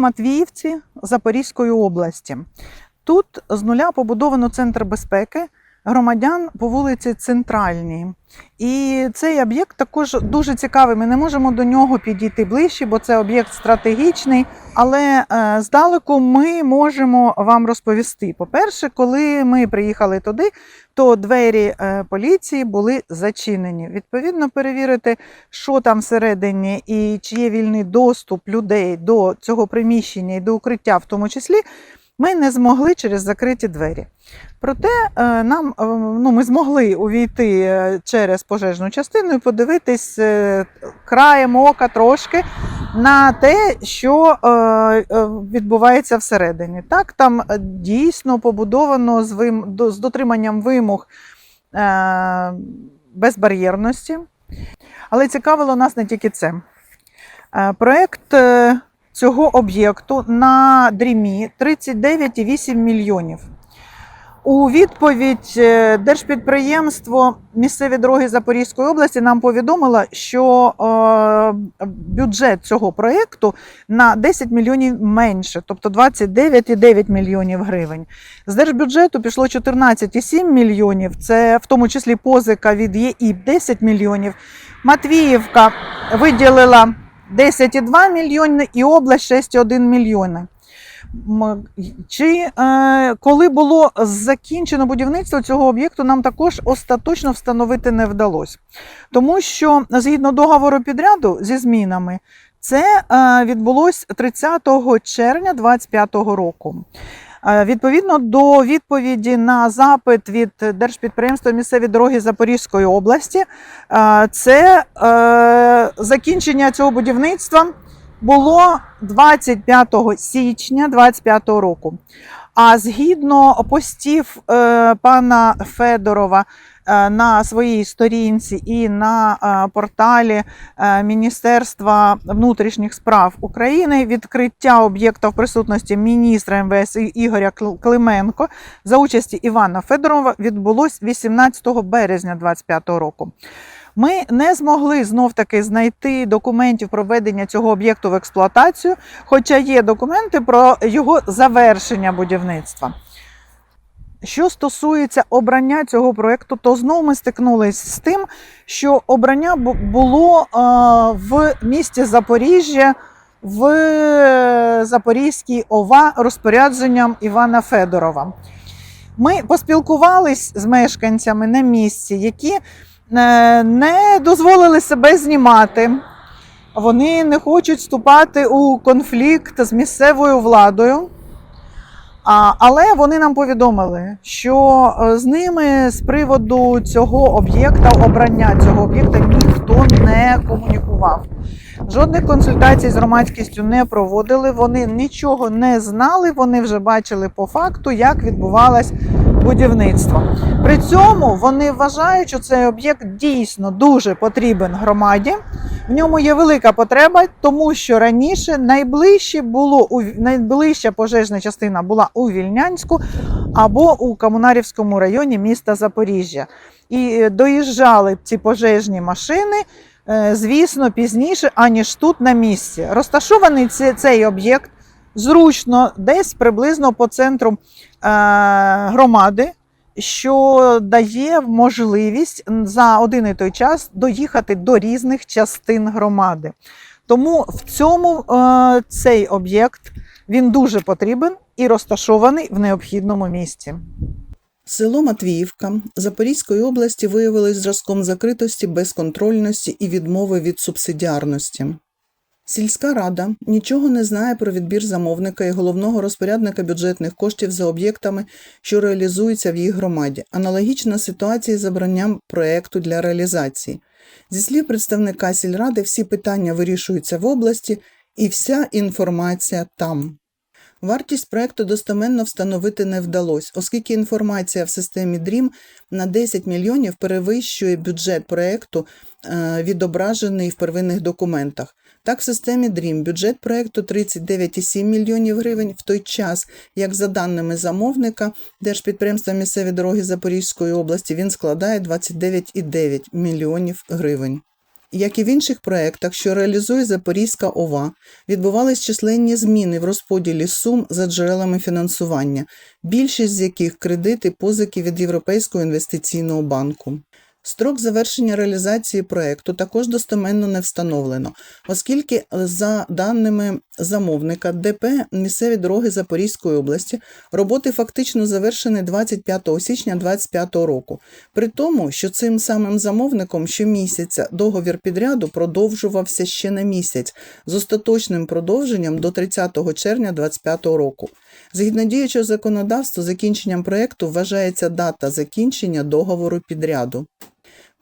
Матвіївці Запорізької області. Тут з нуля побудовано центр безпеки громадян по вулиці Центральній. І цей об'єкт також дуже цікавий. Ми не можемо до нього підійти ближче, бо це об'єкт стратегічний. Але е, здалеку ми можемо вам розповісти. По-перше, коли ми приїхали туди, то двері е, поліції були зачинені. Відповідно, перевірити, що там всередині і чи є вільний доступ людей до цього приміщення і до укриття, в тому числі, ми не змогли через закриті двері. Проте е, нам е, ну, ми змогли увійти е, через пожежну частину і подивитись краєм ока трошки на те, що відбувається всередині. Так, там дійсно побудовано з, дотриманням вимог безбар'єрності. Але цікавило нас не тільки це. Проект е, цього об'єкту на дрімі 39,8 мільйонів. У відповідь е, Держпідприємство місцеві дороги Запорізької області нам повідомило, що е, бюджет цього проєкту на 10 мільйонів менше, тобто 29,9 мільйонів гривень. З держбюджету пішло 14,7 мільйонів, це в тому числі позика від ЄІП 10 мільйонів. Матвіївка виділила 10,2 мільйони і область 6,1 мільйони. Чи е, коли було закінчено будівництво цього об'єкту, нам також остаточно встановити не вдалося. Тому що згідно договору підряду зі змінами, це е, відбулось 30 червня 2025 року. Е, Відповідно до відповіді на запит від Держпідприємства місцеві дороги Запорізької області, е, це е, закінчення цього будівництва було 25 січня 2025 року. А згідно постів е, пана Федорова е, на своїй сторінці і на е, порталі Міністерства внутрішніх справ України відкриття об'єкта в присутності міністра МВС Ігоря Клименко за участі Івана Федорова відбулось 18 березня 2025 року. Ми не змогли знов таки знайти документів про введення цього об'єкту в експлуатацію, хоча є документи про його завершення будівництва. Що стосується обрання цього проєкту, то знову ми стикнулися з тим, що обрання було в місті Запоріжжя в Запорізькій ОВА розпорядженням Івана Федорова. Ми поспілкувались з мешканцями на місці, які не дозволили себе знімати. Вони не хочуть вступати у конфлікт з місцевою владою. Але вони нам повідомили, що е, з ними з приводу цього об'єкта, обрання цього об'єкта ніхто не комунікував. Жодних консультацій з громадськістю не проводили, вони нічого не знали, вони вже бачили по факту, як відбувалось будівництво. При цьому вони вважають, що цей об'єкт дійсно дуже потрібен громаді. В ньому є велика потреба, тому що раніше найближче було у найближча пожежна частина була у Вільнянську або у Комунарівському районі міста Запоріжжя. І е, доїжджали ці пожежні машини, е, звісно, пізніше, аніж тут на місці. Розташований цей об'єкт зручно, десь приблизно по центру е, громади що дає можливість за один і той час доїхати до різних частин громади. Тому в цьому е, цей об'єкт він дуже потрібен і розташований в необхідному місці. Село Матвіївка Запорізької області виявилось зразком закритості, безконтрольності і відмови від субсидіарності. Сільська рада нічого не знає про відбір замовника і головного розпорядника бюджетних коштів за об'єктами, що реалізуються в їх громаді. Аналогічна ситуація з обранням проекту для реалізації. Зі слів представника сільради, всі питання вирішуються в області і вся інформація там. Вартість проекту достеменно встановити не вдалося, оскільки інформація в системі DREAM на 10 мільйонів перевищує бюджет проекту, е, відображений в первинних документах. Так, в системі DREAM бюджет проекту 39,7 мільйонів гривень, в той час, як за даними замовника Держпідприємства місцеві дороги Запорізької області, він складає 29,9 мільйонів гривень. Як і в інших проєктах, що реалізує Запорізька ОВА, відбувались численні зміни в розподілі сум за джерелами фінансування, більшість з яких кредити позики від Європейського інвестиційного банку. Строк завершення реалізації проекту також достеменно не встановлено, оскільки, за даними замовника ДП місцеві дороги Запорізької області, роботи фактично завершені 25 січня 2025 року. При тому, що цим самим замовником щомісяця договір підряду продовжувався ще на місяць з остаточним продовженням до 30 червня 2025 року. Згідно діючого законодавства, закінченням проекту вважається дата закінчення договору підряду.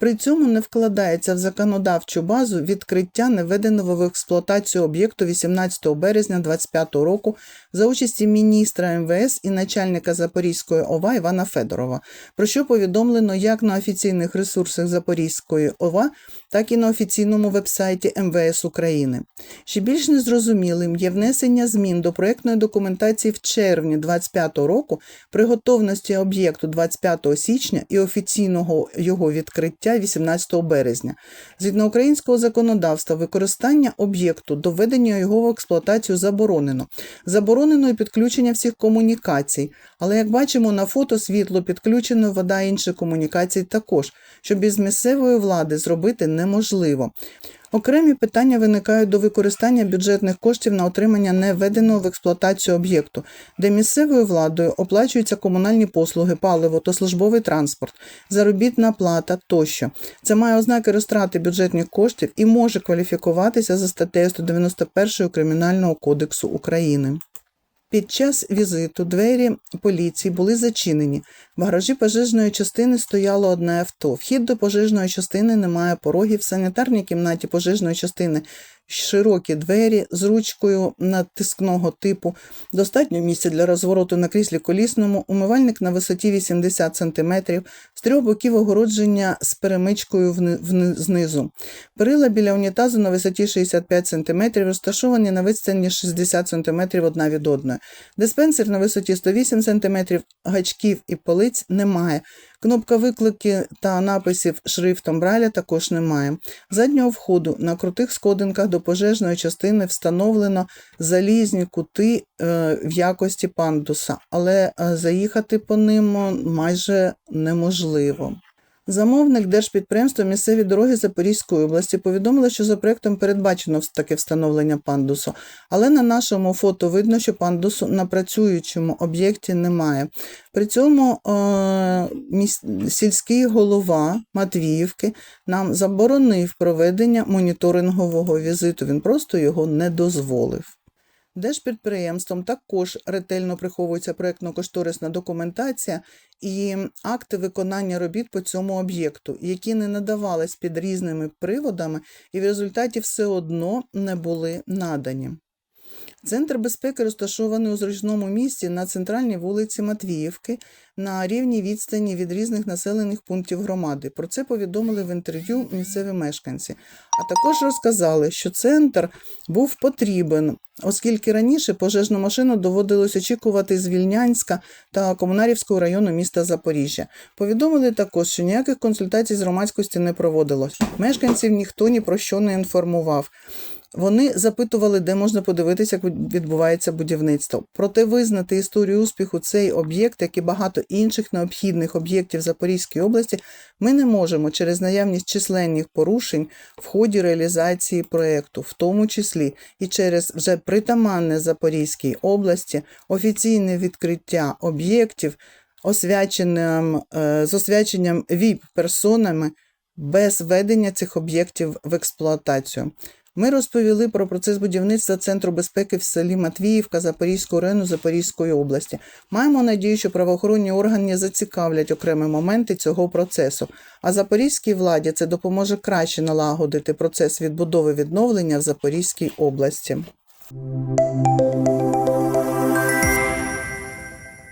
При цьому не вкладається в законодавчу базу відкриття неведеного в експлуатацію об'єкту 18 березня 2025 року за участі міністра МВС і начальника Запорізької ОВА Івана Федорова, про що повідомлено як на офіційних ресурсах Запорізької ОВА, так і на офіційному вебсайті МВС України. Ще більш незрозумілим є внесення змін до проектної документації в червні 2025 року при готовності об'єкту 25 січня і офіційного його відкриття 18 березня. Згідно українського законодавства, використання об'єкту доведення його в експлуатацію заборонено. Заборонено і підключення всіх комунікацій, але як бачимо на фото світло підключено, вода інших комунікацій також, що без місцевої влади зробити неможливо. Окремі питання виникають до використання бюджетних коштів на отримання невведеного в експлуатацію об'єкту, де місцевою владою оплачуються комунальні послуги, паливо та службовий транспорт, заробітна плата тощо. Це має ознаки розтрати бюджетних коштів і може кваліфікуватися за статтею 191 Кримінального кодексу України. Під час візиту двері поліції були зачинені. В гаражі пожежної частини стояло одне авто. Вхід до пожежної частини немає порогів. В санітарній кімнаті пожежної частини широкі двері з ручкою натискного типу, достатньо місця для розвороту на кріслі колісному, умивальник на висоті 80 см, з трьох боків огородження з перемичкою знизу. Перила біля унітазу на висоті 65 см, розташовані на відстані 60 см одна від одної. Диспенсер на висоті 108 см, гачків і полиць немає. Кнопка виклики та написів шрифтом Брайля також немає. Заднього входу на крутих сходинках до пожежної частини встановлено залізні кути е, в якості пандуса, але е, заїхати по ним е, майже неможливо. Замовник держпідприємства місцеві дороги Запорізької області повідомили, що за проектом передбачено таке встановлення пандусу, але на нашому фото видно, що пандусу на працюючому об'єкті немає. При цьому е, сільський голова Матвіївки нам заборонив проведення моніторингового візиту. Він просто його не дозволив. Держпідприємством також ретельно приховується проєктно-кошторисна документація і акти виконання робіт по цьому об'єкту, які не надавались під різними приводами і в результаті все одно не були надані. Центр безпеки розташований у зручному місці на центральній вулиці Матвіївки на рівній відстані від різних населених пунктів громади. Про це повідомили в інтерв'ю місцеві мешканці. А також розказали, що центр був потрібен, оскільки раніше пожежну машину доводилось очікувати з Вільнянська та Комунарівського району міста Запоріжжя. Повідомили також, що ніяких консультацій з громадськості не проводилось. Мешканців ніхто ні про що не інформував. Вони запитували, де можна подивитися, як відбувається будівництво. Проте визнати історію успіху цей об'єкт, як і багато інших необхідних об'єктів Запорізької області, ми не можемо через наявність численних порушень в ході реалізації проєкту, в тому числі і через вже притаманне Запорізькій області офіційне відкриття об'єктів, освяченим, е, з освяченням ВІП-персонами без введення цих об'єктів в експлуатацію. Ми розповіли про процес будівництва Центру безпеки в селі Матвіївка Запорізького району Запорізької області. Маємо надію, що правоохоронні органи зацікавлять окремі моменти цього процесу. А запорізькій владі це допоможе краще налагодити процес відбудови відновлення в Запорізькій області.